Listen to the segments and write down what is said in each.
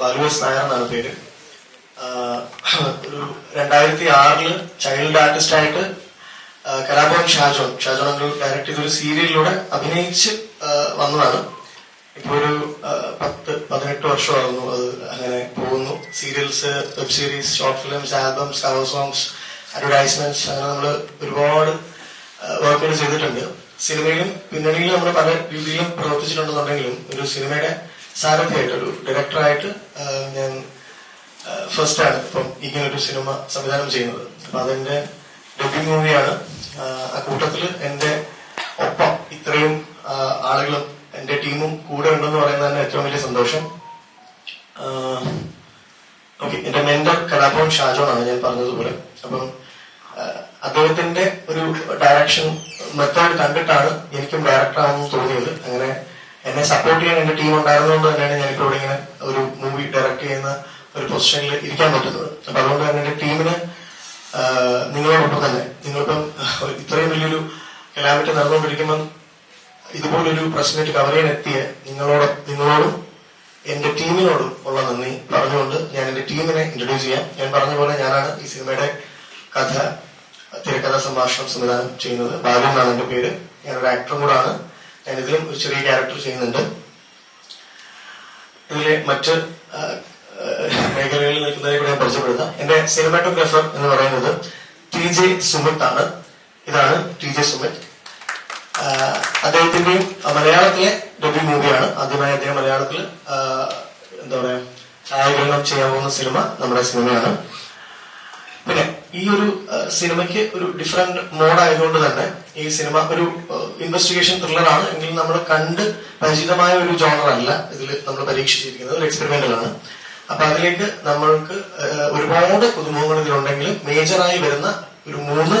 ബാലുവസ് നായർ എന്നാണ് പേര് ഒരു രണ്ടായിരത്തി ആറിൽ ചൈൽഡ് ആർട്ടിസ്റ്റ് ആയിട്ട് ആഹ് കലാഭവൻ ഷാജോൺ ഷാജോൺ അങ്കിൾ ഡയറക്ട് ചെയ്ത ഒരു സീരിയലിലൂടെ അഭിനയിച്ച് വന്നതാണ്. ഇപ്പൊ ഒരു പത്ത് പതിനെട്ട് വർഷമാകുന്നു അത് അങ്ങനെ പോകുന്നു. Serials web series short films albums cover songs advertisements അങ്ങനെ നമ്മൾ ഒരുപാട് വർക്കുകൾ ചെയ്തിട്ടുണ്ട്. സിനിമയിലും പിന്നണിയിലും നമ്മൾ പല രീതിയിലും പ്രവർത്തിച്ചിട്ടുണ്ടെന്നുണ്ടെങ്കിലും ഒരു സിനിമയുടെ സാരഥിയായിട്ട് ഒരു ഡയറക്ടറായിട്ട് ഞാൻ ഫസ്റ്റ് ആണ് ഇപ്പം ഇങ്ങനൊരു സിനിമ സംവിധാനം ചെയ്യുന്നത്. അപ്പൊ അതെന്റെ ഡെബ്യൂ മൂവിയാണ് ആ കൂട്ടത്തിൽ എന്റെ ഒപ്പം ഇത്രയും ആളുകളും എന്റെ ടീമും കൂടെ ഉണ്ടെന്ന് പറയുന്നത് തന്നെ ഏറ്റവും വലിയ സന്തോഷം. ഓക്കെ എന്റെ മെന്റർ കലാഭവൻ ഷാജോൺ ആണ് ഞാൻ പറഞ്ഞതുപോലെ. അപ്പം അദ്ദേഹത്തിന്റെ ഒരു ഡയറക്ഷൻ മെത്തേഡ് കണ്ടിട്ടാണ് എനിക്കും ഡയറക്ടർ ആണെന്ന് തോന്നിയത്. അങ്ങനെ എന്നെ സപ്പോർട്ട് ചെയ്യാൻ എന്റെ ടീം ഉണ്ടായിരുന്നതുകൊണ്ട് തന്നെയാണ് ഞാനിപ്പോ ഇവിടെ ഇങ്ങനെ ഒരു മൂവി ഡയറക്ട് ചെയ്യുന്ന ഒരു പൊസിഷനിൽ ഇരിക്കാൻ പറ്റുന്നത്. അപ്പൊ അതുകൊണ്ട് തന്നെ എന്റെ ടീമിന് നിങ്ങളോടൊപ്പം തന്നെ നിങ്ങളിപ്പം ഇത്രയും വലിയൊരു കലാമിറ്റ് നടന്നുകൊണ്ടിരിക്കുമ്പം ഇതുപോലൊരു പ്രശ്നമായിട്ട് കവർ ചെയ്യാൻ എത്തിയ നിങ്ങളോട് നിങ്ങളോടും എന്റെ ടീമിനോടും ഉള്ള നന്ദി പറഞ്ഞുകൊണ്ട് ഞാൻ എന്റെ ടീമിനെ ഇൻട്രൊഡ്യൂസ് ചെയ്യാം. ഞാൻ പറഞ്ഞ പോലെ ഞാനാണ് ഈ സിനിമയുടെ കഥ തിരക്കഥ സംഭാഷണം സംവിധാനം ചെയ്യുന്നത്. ബാലു എന്നാണ് എന്റെ പേര്. ഞാനൊരു ആക്ടറും കൂടാണ്. ഇതിലും ഒരു ചെറിയ ക്യാരക്ടർ ചെയ്യുന്നുണ്ട്. ഇതിലെ മറ്റ് മേഖലകളിൽ നിൽക്കുന്നതിനെ കൂടെ ഞാൻ പരിചയപ്പെടുത്താം. എന്റെ സിനിമാറ്റോഗ്രാഫർ എന്ന് പറയുന്നത് ടി ജെ സുമിത് ആണ്. ഇതാണ് ടി ജെ സുമിത്. അദ്ദേഹത്തിന്റെയും മലയാളത്തിലെ ഡെബ്യൂ മൂവിയാണ് ആദ്യമായി അദ്ദേഹം മലയാളത്തിൽ എന്താ പറയാ ഛായാഗ്രഹണം ചെയ്യാൻ പോകുന്ന സിനിമ നമ്മുടെ സിനിമയാണ് ഈ ഒരു സിനിമയ്ക്ക് ഒരു ഡിഫറെന്റ് മോഡ് ആയതുകൊണ്ട് തന്നെ ഈ സിനിമ ഒരു ഇൻവെസ്റ്റിഗേഷൻ ത്രില്ലർ ആണ്. എങ്കിലും നമ്മൾ കണ്ട് പരിചിതമായ ഒരു ജോണർ അല്ല ഇതിൽ നമ്മൾ പരീക്ഷിച്ചിരിക്കുന്നത്. ഒരു എക്സ്പെരിമെന്റൽ ആണ്. അപ്പൊ അതിലേക്ക് നമ്മൾക്ക് ഒരുപാട് പുതുമുഖങ്ങൾ ഇതിലുണ്ടെങ്കിലും മേജറായി വരുന്ന ഒരു മൂന്ന്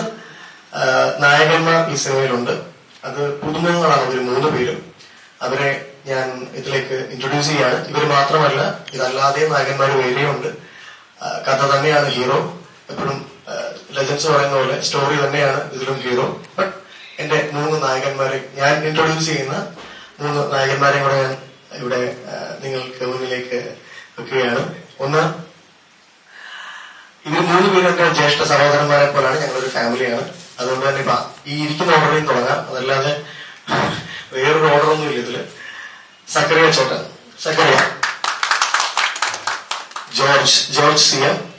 നായകന്മാർ ഈ സിനിമയിലുണ്ട്. അത് പുതുമുഖങ്ങളാണ് ഒരു മൂന്ന് പേരും. അവരെ ഞാൻ ഇതിലേക്ക് ഇൻട്രൊഡ്യൂസ് ചെയ്യാണ്. ഇവർ മാത്രമല്ല ഇതല്ലാതെ നായകന്മാർ വേറെയുണ്ട് കഥ തന്നെയാണ് ഹീറോ. ലെജൻസ് പറയുന്ന പോലെ സ്റ്റോറി തന്നെയാണ് ഇതിലും ഹീറോ ബട്ട് എന്റെ മൂന്ന് നായകന്മാരെ ഞാൻ ഇൻട്രൊഡ്യൂസ് ചെയ്യുന്ന മൂന്ന് നായകന്മാരെയും കൂടെ ഞാൻ ഇവിടെ നിങ്ങൾക്ക് മുന്നിലേക്ക് വെക്കുകയാണ്. ഒന്ന് ഇവർ മൂന്ന് പേരും എന്റെ ജ്യേഷ്ഠ സഹോദരന്മാരെ പോലാണ് ഞങ്ങളൊരു ഫാമിലിയാണ്. അതുകൊണ്ട് തന്നെ ഈ ഇരിക്കുന്ന ഓർഡറിൽ തുടങ്ങാം. അതല്ലാതെ വേറൊരു ഓർഡറൊന്നും ഇല്ല ഇതിൽ. Zakariya Chottan. Zakariya. George George C M.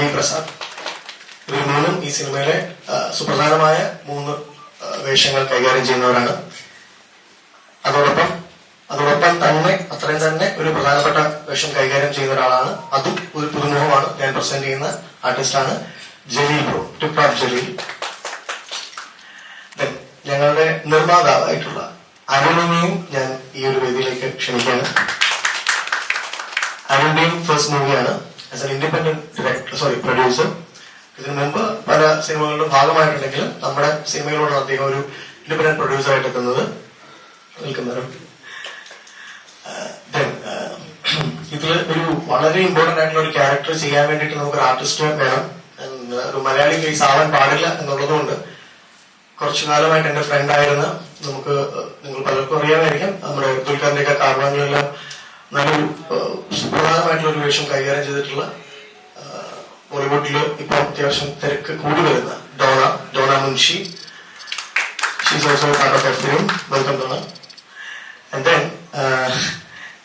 Devi Prasad. ഇവർ മൂന്നും ഈ സിനിമയിലെ സുപ്രധാനമായ മൂന്ന് വേഷങ്ങൾ കൈകാര്യം ചെയ്യുന്നവരാണ്. അതോടൊപ്പം അതോടൊപ്പം തന്നെ അത്രയും തന്നെ ഒരു പ്രധാനപ്പെട്ട വേഷം കൈകാര്യം ചെയ്യുന്ന ഒരാളാണ്. അതും ഒരു പുതുമുഖമാണ് ഞാൻ പ്രസന്റ് ചെയ്യുന്ന ആർട്ടിസ്റ്റാണ് Jaleel bro tip of Jaleel. ഞങ്ങളുടെ നിർമ്മാതാവായിട്ടുള്ള അരുണിനെയും ഞാൻ ഈ ഒരു വേദിയിലേക്ക് ക്ഷണിക്കുകയാണ്. അരുണിന്റെയും ഫസ്റ്റ് മൂവിയാണ് as an independent sorry producer ഇതിനു മുമ്പ് പല സിനിമകളിലും ഭാഗമായിട്ടുണ്ടെങ്കിലും നമ്മുടെ സിനിമയിലൂടെ അദ്ദേഹം ഒരു ഇൻഡിപെൻഡന്റ് പ്രൊഡ്യൂസർ ആയിട്ട് എത്തുന്നത് നിൽക്കുന്നത് ഇതിൽ ഒരു വളരെ ഇമ്പോർട്ടന്റ് ആയിട്ടുള്ള ഒരു ക്യാരക്ടർ ചെയ്യാൻ വേണ്ടിയിട്ട് നമുക്ക് ഒരു ആർട്ടിസ്റ്റ് വേണം ഒരു മലയാളി കേസ് ആവാൻ പാടില്ല എന്നുള്ളതുകൊണ്ട് കുറച്ചു കാലമായിട്ട് എന്റെ ഫ്രണ്ട് ആയിരുന്ന. നമുക്ക് നിങ്ങൾ പലർക്കും അറിയാമായിരിക്കും. നമ്മുടെ ദുൽഖറിന്റെ ഒക്കെ കാരണങ്ങളിലെല്ലാം നല്ലൊരു uh, സുപ്രധാനമായിട്ടുള്ള ഒരു വേഷം കൈകാര്യം ചെയ്തിട്ടുള്ള ബോളിവുഡിൽ ഇപ്പൊ അത്യാവശ്യം തിരക്ക് കൂടി വരുന്ന Dona Dona Munshi. She's also film welcome Dona. And then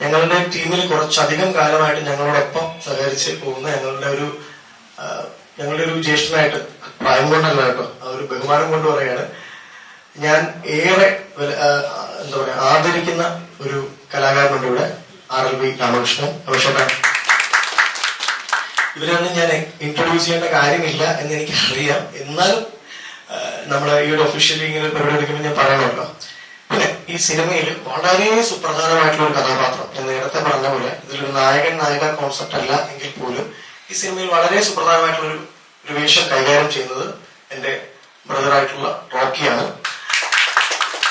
ഞങ്ങളുടെ ടീമിൽ കുറച്ചധികം കാലമായിട്ട് ഞങ്ങളോടൊപ്പം സഹകരിച്ച് പോകുന്ന ഞങ്ങളുടെ ഒരു ഞങ്ങളുടെ ഒരു ജ്യേഷ്ഠനായിട്ട് പ്രായം കൊണ്ടല്ല കേട്ടോ ആ ഒരു ബഹുമാനം കൊണ്ട് പറയാണ് ഞാൻ ഏറെ എന്താ പറയാ ആദരിക്കുന്ന ഒരു കലാകാരനുണ്ട് ഇവിടെ. R L V Ramakrishnan Abhishekan. ഇവരൊന്നും ഞാൻ ഇൻട്രൊഡ്യൂസ് ചെയ്യേണ്ട കാര്യമില്ല എന്ന് എനിക്ക് അറിയാം എന്നാലും നമ്മുടെ ഈ ഒരു ഒഫീഷ്യലി ഇങ്ങനെ പരിപാടി എടുക്കുമ്പോൾ ഞാൻ പറയണമല്ലോ പിന്നെ ഈ സിനിമയിൽ വളരെ സുപ്രധാനമായിട്ടുള്ള ഒരു കഥാപാത്രം. ഞാൻ നേരത്തെ പറഞ്ഞ പോലെ ഇതിലൊരു നായകൻ നായിക കോൺസെപ്റ്റ് അല്ല എങ്കിൽ പോലും ഈ സിനിമയിൽ വളരെ സുപ്രധാനമായിട്ടുള്ള ഒരു വേഷം കൈകാര്യം ചെയ്യുന്നത് എന്റെ ബ്രദറായിട്ടുള്ള റോക്കിയാണ്.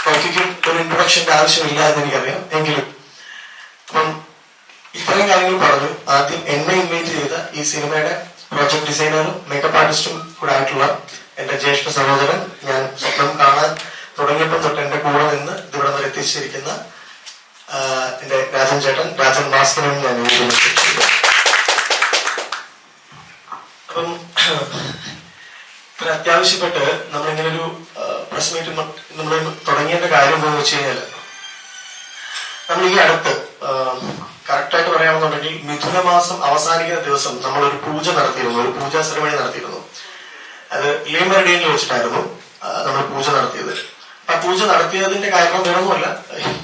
റോക്കിക്ക് ഒരു ഇൻട്രൊഡക്ഷന്റെ ആവശ്യമില്ല എന്ന് എനിക്കറിയാം എങ്കിലും ഇത്രയും കാര്യങ്ങൾ പറഞ്ഞു. ആദ്യം എന്നെ ഇൻവൈറ്റ് ചെയ്ത ഈ സിനിമയുടെ പ്രൊജക്ട് ഡിസൈനറും മേക്കപ്പ് ആർട്ടിസ്റ്റും കൂടെ ആയിട്ടുള്ള എന്റെ ജ്യേഷ്ഠ സഹോദരൻ ഞാൻ സ്വപ്നം കാണാൻ തുടങ്ങിയപ്പോൾ തൊട്ട് എന്റെ കൂടെ നിന്ന് ഇതിവിടെ വരെ എത്തിച്ചിരിക്കുന്ന എന്റെ രാജൻ ചേട്ടൻ രാജൻ ഭാസ്കരൻ ഞാൻ അപ്പം അത്യാവശ്യപ്പെട്ട് നമ്മളിങ്ങനെ ഒരു മീറ്റ് നമ്മൾ തുടങ്ങിയ കാര്യം എന്താണെന്ന് വെച്ച് കഴിഞ്ഞാൽ നമ്മൾ ഈ അടുത്ത് കറക്റ്റായിട്ട് പറയാമെന്നുണ്ടെങ്കിൽ മിഥുന മാസം അവസാനിക്കുന്ന ദിവസം നമ്മൾ ഒരു പൂജ നടത്തിയിരുന്നു ഒരു പൂജാ സെറമണി നടത്തിയിരുന്നു. അത് ലീമറഡിയനിൽ വെച്ചിട്ടായിരുന്നു നമ്മൾ പൂജ നടത്തിയത്. ആ പൂജ നടത്തിയതിന്റെ കാരണം വേറൊന്നുമല്ല.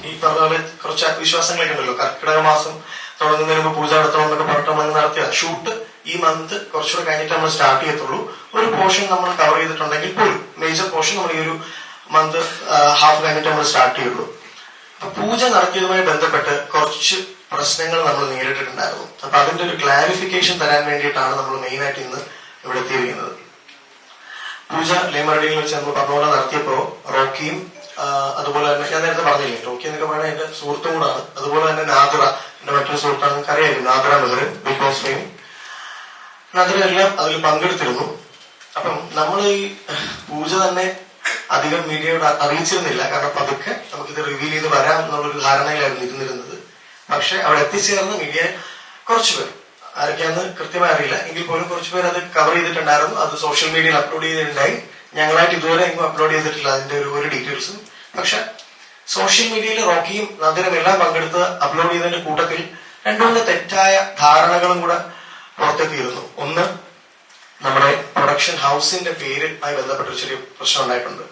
ഈ പറഞ്ഞ പോലെ കുറച്ച് വിശ്വാസങ്ങളൊക്കെ ഉണ്ടല്ലോ. കർക്കിടക മാസം തുടങ്ങുന്നതിന് മുമ്പ് പൂജ നടത്തണം എന്നൊക്കെ പറഞ്ഞിട്ട് നമ്മൾ നടത്തിയ ഷൂട്ട് ഈ മന്ത് കുറച്ചുകൂടെ കഴിഞ്ഞിട്ട് നമ്മൾ സ്റ്റാർട്ട് ചെയ്യത്തുള്ളൂ. ഒരു പോർഷൻ നമ്മൾ കവർ ചെയ്തിട്ടുണ്ടെങ്കിൽ പോലും മേജർ പോർഷൻ നമ്മൾ ഈ ഒരു മന്ത് ഹാഫ് കഴിഞ്ഞിട്ട് നമ്മൾ സ്റ്റാർട്ട് ചെയ്യുള്ളൂ അപ്പൊ പൂജ നടത്തിയതുമായി ബന്ധപ്പെട്ട് കുറച്ച് പ്രശ്നങ്ങൾ നമ്മൾ നേരിട്ടിട്ടുണ്ടായിരുന്നു. അപ്പൊ അതിന്റെ ഒരു ക്ലാരിഫിക്കേഷൻ തരാൻ വേണ്ടിയിട്ടാണ് നമ്മൾ മെയിൻ ആയിട്ട് ഇന്ന് ഇവിടെ എത്തിയിരിക്കുന്നത്. പൂജ ലേമറിയിൽ വെച്ച് നമ്മൾ പറഞ്ഞപോലെ നടത്തിയപ്പോ റോക്കിയും അതുപോലെ തന്നെ ഞാൻ നേരത്തെ പറഞ്ഞില്ലേ റോക്കി എന്നൊക്കെ പറഞ്ഞാൽ എന്റെ സുഹൃത്തും കൂടാണ് അതുപോലെ തന്നെ നാദ്ര എന്റെ മറ്റൊരു സുഹൃത്താണ്. നിങ്ങൾക്ക് അറിയാം Nadra Mehrin Bigg Boss fame Nadra എല്ലാം അതിൽ പങ്കെടുത്തിരുന്നു. അപ്പം നമ്മൾ ഈ പൂജ തന്നെ അധികം മീഡിയയോട് അറിയിച്ചിരുന്നില്ല. കാരണം പതുക്കെ നമുക്കിത് റിവീൽ ചെയ്ത് വരാം എന്നുള്ളൊരു ധാരണയിലായിരുന്നു ഇരുന്നിരുന്നത്. പക്ഷെ അവിടെ എത്തിച്ചേർന്ന് മീഡിയ കുറച്ച് പേർ ആരൊക്കെയാന്ന് കൃത്യമായി അറിയില്ല. എങ്കിൽ പോലും കുറച്ച് പേർ അത് കവർ ചെയ്തിട്ടുണ്ടായിരുന്നു. അത് സോഷ്യൽ മീഡിയയിൽ അപ്ലോഡ് ചെയ്തിട്ടുണ്ടായി. ഞങ്ങളായിട്ട് ഇതുവരെ എങ്ങും അപ്ലോഡ് ചെയ്തിട്ടില്ല അതിന്റെ ഒരു ഒരു ഡീറ്റെയിൽസും പക്ഷെ സോഷ്യൽ മീഡിയയിൽ റോക്കിയും നദിനും എല്ലാം പങ്കെടുത്ത് അപ്ലോഡ് ചെയ്തതിന്റെ കൂട്ടത്തിൽ രണ്ടു മൂന്ന് തെറ്റായ ധാരണകളും കൂടെ പുറത്തെത്തിയിരുന്നു. ഒന്ന് നമ്മുടെ പ്രൊഡക്ഷൻ ഹൗസിന്റെ പേരുമായി ബന്ധപ്പെട്ട ചെറിയ പ്രശ്നം ഉണ്ടായിട്ടുണ്ട്.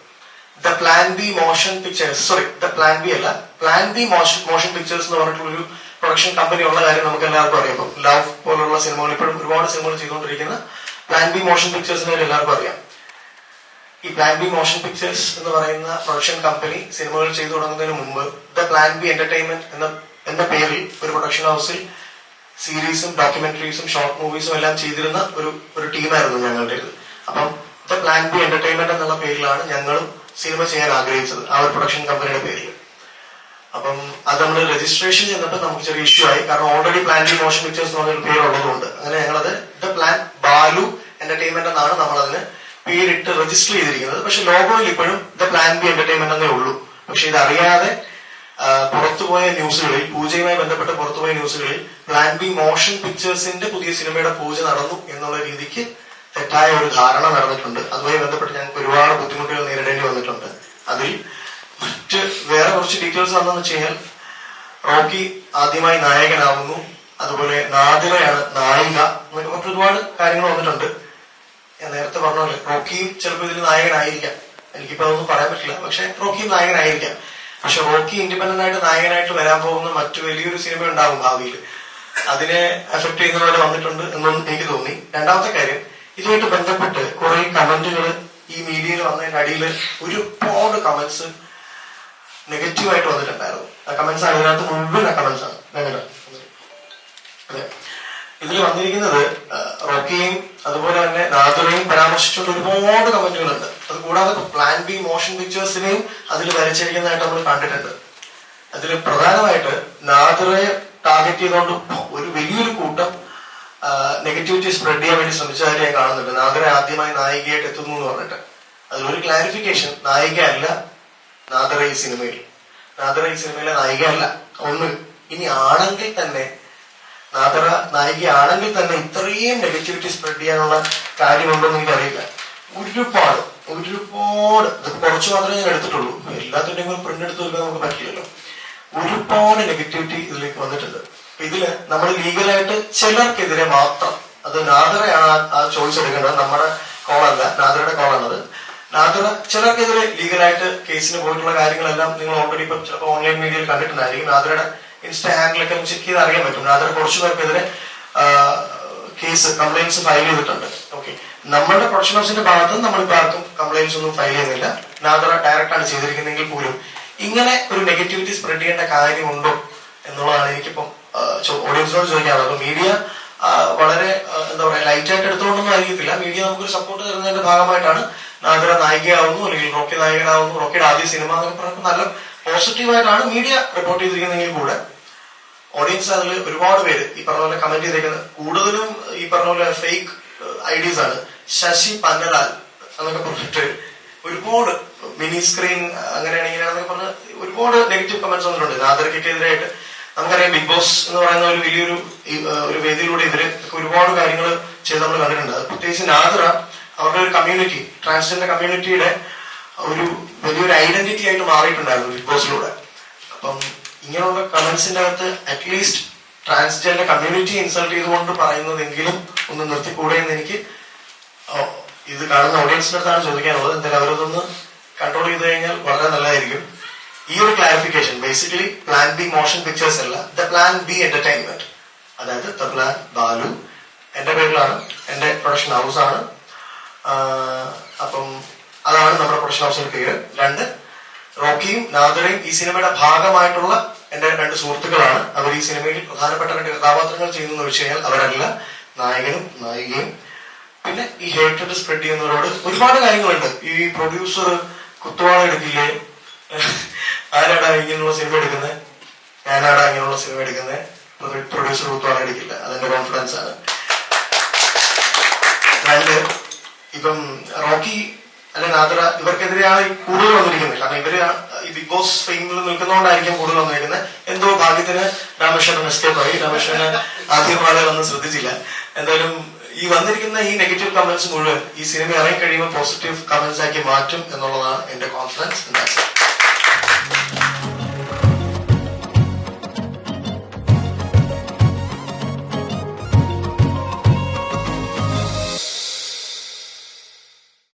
The plan B motion pictures sorry the plan B അല്ല plan B motion motion pictures എന്ന് പറഞ്ഞിട്ടുള്ള ഒരു പ്രൊഡക്ഷൻ കമ്പനി ഉള്ള കാര്യം നമുക്ക് എല്ലാവർക്കും അറിയാം ലവ് പോലുള്ള സിനിമകൾ ഇപ്പോഴും ഒരുപാട് സിനിമകൾ ചെയ്തുകൊണ്ടിരിക്കുന്ന പ്ലാൻ ബി മോഷൻ പിക്ചേഴ്സിനെ എല്ലാവർക്കും അറിയാം. ഈ പ്ലാൻ ബി മോഷൻ പിക്ചേഴ്സ് എന്ന് പറയുന്ന പ്രൊഡക്ഷൻ കമ്പനി സിനിമകൾ ചെയ്തു തുടങ്ങുന്നതിന് മുമ്പ് ദ പ്ലാൻ ബി എന്റർടൈൻമെന്റ് എന്ന എന്ന പേരിൽ ഒരു പ്രൊഡക്ഷൻ ഹൗസിൽ സീരീസും ഡോക്യുമെന്ററീസും ഷോർട്ട് മൂവീസും എല്ലാം ചെയ്തിരുന്ന ഒരു ഒരു ടീമായിരുന്നു ഞങ്ങളുടേത് അപ്പം ദ പ്ലാൻ ബി എന്റർടൈൻമെന്റ് എന്നുള്ള പേരിലാണ് ഞങ്ങളും സിനിമ ചെയ്യാൻ ആഗ്രഹിച്ചത് ആ ഒരു പ്രൊഡക്ഷൻ കമ്പനിയുടെ പേരിൽ. അപ്പം അത് നമ്മൾ രജിസ്ട്രേഷൻ ചെയ്തപ്പോൾ നമുക്ക് ചെറിയ ഇഷ്യൂ ആയി. കാരണം ഓൾറെഡി ബി മോഷൻ പിക്ചേഴ്സ് എന്ന് പറഞ്ഞൊരു പേര് ഉള്ളതുകൊണ്ട്. അങ്ങനെ ഞങ്ങളത് ദ പ്ലാൻ ബാലു എന്റർടൈൻമെന്റ് എന്നാണ് നമ്മൾ അതിന് പേരിട്ട് രജിസ്റ്റർ ചെയ്തിരിക്കുന്നത്. പക്ഷെ ലോഗോയിൽ ഇപ്പോഴും ദ പ്ലാൻ ബി എന്റർടൈൻമെന്റ് എന്നേ ഉള്ളൂ. പക്ഷെ ഇതറിയാതെ പുറത്തുപോയ ന്യൂസുകളിൽ പൂജയുമായി ബന്ധപ്പെട്ട് പുറത്തുപോയ ന്യൂസുകളിൽ പ്ലാൻ ബി മോഷൻ പിക്ചേഴ്സിന്റെ പുതിയ സിനിമയുടെ പൂജ നടന്നു എന്നുള്ള രീതിക്ക് തെറ്റായ ഒരു ധാരണ നടന്നിട്ടുണ്ട്. അതുമായി ബന്ധപ്പെട്ട് ഞങ്ങൾക്ക് ഒരുപാട് ബുദ്ധിമുട്ടുകൾ നേരിടേണ്ടി വന്നിട്ടുണ്ട് അതിൽ മറ്റ് വേറെ ഡീറ്റെയിൽസ് വന്നെന്ന് വെച്ച് കഴിഞ്ഞാൽ റോക്കി ആദ്യമായി നായകനാവുന്നു. അതുപോലെ നാദിറയാണ് നായിക. എന്നൊക്കെ മറ്റൊരുപാട് കാര്യങ്ങൾ വന്നിട്ടുണ്ട്. ഞാൻ നേരത്തെ പറഞ്ഞ പോലെ റോക്കിയും ചിലപ്പോൾ ഇതിൽ നായകനായിരിക്കാം. എനിക്കിപ്പോ അതൊന്നും പറയാൻ പറ്റില്ല. പക്ഷെ റോക്കിയും നായകനായിരിക്കാം. പക്ഷെ റോക്കി ഇൻഡിപെൻഡന്റ് ആയിട്ട് നായകനായിട്ട് വരാൻ പോകുന്ന മറ്റു വലിയൊരു സിനിമ ഉണ്ടാവും ഭാവിയിൽ. അതിനെ എഫക്ട് ചെയ്യുന്ന പോലെ വന്നിട്ടുണ്ട് എന്നൊന്നും എനിക്ക് തോന്നി. രണ്ടാമത്തെ കാര്യം ഇതുമായിട്ട് ബന്ധപ്പെട്ട് കുറെ കമന്റുകൾ ഈ മീഡിയയിൽ വന്നതിന്റെ അടിയിൽ ഒരുപാട് കമന്റ്സ് നെഗറ്റീവായിട്ട് വന്നിട്ടുണ്ടായിരുന്നു. ആ കമന്റ്സ് ആണ് ഇതിനകത്ത് മുഴുവൻ കമന്റ്സ് ആണ്. ഞങ്ങളുടെ ഇതിൽ വന്നിരിക്കുന്നത് റോക്കിയും അതുപോലെ തന്നെ നാദുറയും പരാമർശിച്ചുകൊണ്ട് ഒരുപാട് കമന്റുകളുണ്ട്. അത് കൂടാതെ പ്ലാൻ ബി മോഷൻ പിക്ചേഴ്സിനെയും അതിൽ വരച്ചിരിക്കുന്നതായിട്ട് നമ്മൾ കണ്ടിട്ടുണ്ട്. അതിൽ പ്രധാനമായിട്ട് നാദുറയെ ടാർഗറ്റ് ചെയ്തുകൊണ്ട് ഒരു വലിയൊരു കൂട്ടം നെഗറ്റിവിറ്റി സ്പ്രെഡ് ചെയ്യാൻ വേണ്ടി ശ്രമിച്ചതായിട്ട് കാണുന്നുണ്ട്. നാദുറ ആദ്യമായി നായികയായിട്ട് എത്തുന്നു എന്ന് പറഞ്ഞിട്ട്. അതിലൊരു ക്ലാരിഫിക്കേഷൻ നായിക അല്ല നാദറ ഈ സിനിമയിൽ. നാദറ ഈ സിനിമയിലെ നായികയല്ല. ഒന്ന് ഇനി ആണെങ്കിൽ തന്നെ നാദറ നായികയാണെങ്കിൽ തന്നെ ഇത്രയും നെഗറ്റിവിറ്റി സ്പ്രെഡ് ചെയ്യാനുള്ള കാര്യമുണ്ടോ എന്ന് എനിക്കറിയില്ല. ഒരുപാട് ഒരുപാട്. കുറച്ച് മാത്രമേ ഞാൻ എടുത്തിട്ടുള്ളൂ. എല്ലാത്തിന്റെയും കൂടെ പ്രിന്റ് എടുത്ത് വെക്കാൻ നമുക്ക് പറ്റില്ലല്ലോ. ഒരുപാട് നെഗറ്റിവിറ്റി ഇതിലേക്ക് വന്നിട്ടുണ്ട്. ഇതിൽ നമ്മൾ ലീഗലായിട്ട് ചിലർക്കെതിരെ മാത്രം അത് നാദറയാണ് ആ ചോയ്സ് എടുക്കേണ്ടത്. നമ്മുടെ കോളല്ല നാദറയുടെ കോളാണത് നാദറ ചിലർക്കെതിരെ ലീഗലായിട്ട് കേസിന് പോയിട്ടുള്ള കാര്യങ്ങളെല്ലാം നിങ്ങൾ ഓൾറെഡി ഇപ്പൊ ചിലപ്പോൾ ഓൺലൈൻ മീഡിയയിൽ കണ്ടിട്ടുണ്ടായിരിക്കും. നാദരയുടെ ഇൻസ്റ്റാ ഹാൻഡിലൊക്കെ ചെക്ക് ചെയ്ത് അറിയാൻ പറ്റും. നാദര കുറച്ചു പേർക്കെതിരെ കേസ് കംപ്ലൈൻസ് ഫയൽ ചെയ്തിട്ടുണ്ട്. ഓക്കെ നമ്മളുടെ പ്രൊഡക്ഷൻ ഹൗസിന്റെ ഭാഗത്ത് നമ്മൾ നമ്മളിപ്പോ ആർക്കും കംപ്ലൈൻസ് ഒന്നും ഫയൽ ചെയ്യുന്നില്ല. നാദര ആണ് ചെയ്തിരിക്കുന്നതെങ്കിൽ പോലും ഇങ്ങനെ ഒരു നെഗറ്റിവിറ്റി സ്പ്രെഡ് ചെയ്യേണ്ട കാര്യമുണ്ടോ എന്നുള്ളതാണ് എനിക്കിപ്പം ഓഡിയൻസിനോട് ചോദിക്കാനുള്ളത്. അപ്പൊ മീഡിയ വളരെ എന്താ പറയാ ലൈറ്റ് ആയിട്ട് എടുത്തുകൊണ്ടൊന്നും ആയിരിക്കത്തില്ല മീഡിയ നമുക്കൊരു സപ്പോർട്ട് തരുന്നതിന്റെ ഭാഗമായിട്ടാണ് നാദറ നായികയാവുന്നു അല്ലെങ്കിൽ റോക്കി നായകനാവുന്നു റോക്കിയുടെ ആദ്യ സിനിമ എന്നൊക്കെ പറഞ്ഞപ്പോൾ നല്ല പോസിറ്റീവായിട്ടാണ് മീഡിയ റിപ്പോർട്ട് ചെയ്തിരിക്കുന്നതെങ്കിൽ കൂടെ ഓഡിയൻസ് അതിൽ ഒരുപാട് പേര് ഈ പറഞ്ഞ പോലെ കമന്റ് ചെയ്തേക്കുന്നത്. കൂടുതലും ഈ പറഞ്ഞ പോലെ ഫേക്ക് ഐഡിയസ് ആണ്. ശശി പന്നലാൽ എന്നൊക്കെ പറഞ്ഞിട്ട് ഒരുപാട് മിനി സ്ക്രീൻ അങ്ങനെയാണ് ഇങ്ങനെയാണെന്നൊക്കെ പറഞ്ഞ് ഒരുപാട് ഒരുപാട് നെഗറ്റീവ് കമന്റ്സ് വന്നിട്ടുണ്ട്. നാദർക്കെതിരായിട്ട് നമുക്കറിയാം ബിഗ് ബോസ് എന്ന് പറയുന്ന ഒരു വലിയൊരു ഒരു വേദിയിലൂടെ ഇവർ ഒരുപാട് കാര്യങ്ങൾ ചെയ്ത് നമ്മൾ കണ്ടിട്ടുണ്ട്. പ്രത്യേകിച്ച് നാദറ അവരുടെ ഒരു കമ്മ്യൂണിറ്റി ട്രാൻസ്ജെൻഡർ കമ്മ്യൂണിറ്റിയുടെ ഒരു വലിയൊരു ഐഡന്റിറ്റി ആയിട്ട് മാറിയിട്ടുണ്ടായിരുന്നു ബിഗ് ബോസിലൂടെ അപ്പം ഇങ്ങനെയുള്ള കമന്റ്സിന്റെ അകത്ത് അറ്റ്ലീസ്റ്റ് ട്രാൻസ്ജെൻഡർ കമ്മ്യൂണിറ്റി ഇൻസൾട്ട് ചെയ്തുകൊണ്ട് പറയുന്നതെങ്കിലും ഒന്ന് നിർത്തിക്കൂടെ എന്ന് എനിക്ക് ഇത് കാണുന്ന ഓഡിയൻസിന്റെ അടുത്താണ് ചോദിക്കാനുള്ളത്. എന്തായാലും അവരതൊന്ന് കൺട്രോൾ ചെയ്ത് കഴിഞ്ഞാൽ വളരെ നല്ലതായിരിക്കും. ഈ ഒരു clarification basically plan B motion pictures അല്ല ദ പ്ലാൻ ബി എന്റർടൈൻമെന്റ് അതായത് ദ പ്ലാൻ ബാലു എന്റെ പേരിലാണ് എന്റെ പ്രൊഡക്ഷൻ ഹൗസ് ആണ്. അപ്പം അതാണ് നമ്മുടെ പ്രൊഡക്ഷൻ ഹൗസിന്റെ പേര്. രണ്ട് റോക്കിയും നാദറയും ഈ സിനിമയുടെ ഭാഗമായിട്ടുള്ള എന്റെ രണ്ട് സുഹൃത്തുക്കളാണ്. അവർ ഈ സിനിമയിൽ പ്രധാനപ്പെട്ട രണ്ട് കഥാപാത്രങ്ങൾ ചെയ്യുന്നു വെച്ച് കഴിഞ്ഞാൽ അവരല്ല നായകനും നായികയും. പിന്നെ ഈ ഹേറ്റഡ് സ്പ്രെഡ് ചെയ്യുന്നവരോട് ഒരുപാട് കാര്യങ്ങളുണ്ട്. ഈ പ്രൊഡ്യൂസർ കുത്തുവാള എടുക്കില്ലേ? ആരാടാ ഇങ്ങനെയുള്ള സിനിമ എടുക്കുന്നത് ഞാനാടാ ഇങ്ങനെയുള്ള സിനിമ എടുക്കുന്നത് പ്രൊഡ്യൂസർ കുത്തുവാള എടുക്കില്ല. അതെന്റെ കോൺഫിഡൻസ് ആണ്. രണ്ട് ഇപ്പം റോക്കി അല്ലെ നാദറ ഇവർക്കെതിരെയാണ് കൂടുതൽ വന്നിരിക്കുന്നത്. കാരണം ഇവർ ഈ ബിഗ് ബോസ് ഫെയിമിൽ നിൽക്കുന്നതുകൊണ്ടായിരിക്കും കൂടുതൽ വന്നിരിക്കുന്നത്. എന്തോ ഭാഗ്യത്തിന് രാമേശ്വരൻ എസ്കേപ്പ് ആയി. രാമേശ്വരന് ആദ്യം ഒന്നും ശ്രദ്ധിച്ചില്ല. എന്തായാലും ഈ വന്നിരിക്കുന്ന ഈ നെഗറ്റീവ് കമന്റ്സ് മുഴുവൻ ഈ സിനിമ ഇറങ്ങി കഴിയുമ്പോൾ പോസിറ്റീവ് കമന്റ്സ് ആക്കി മാറ്റും എന്നുള്ളതാണ് എന്റെ കോൺഫിഡൻസ്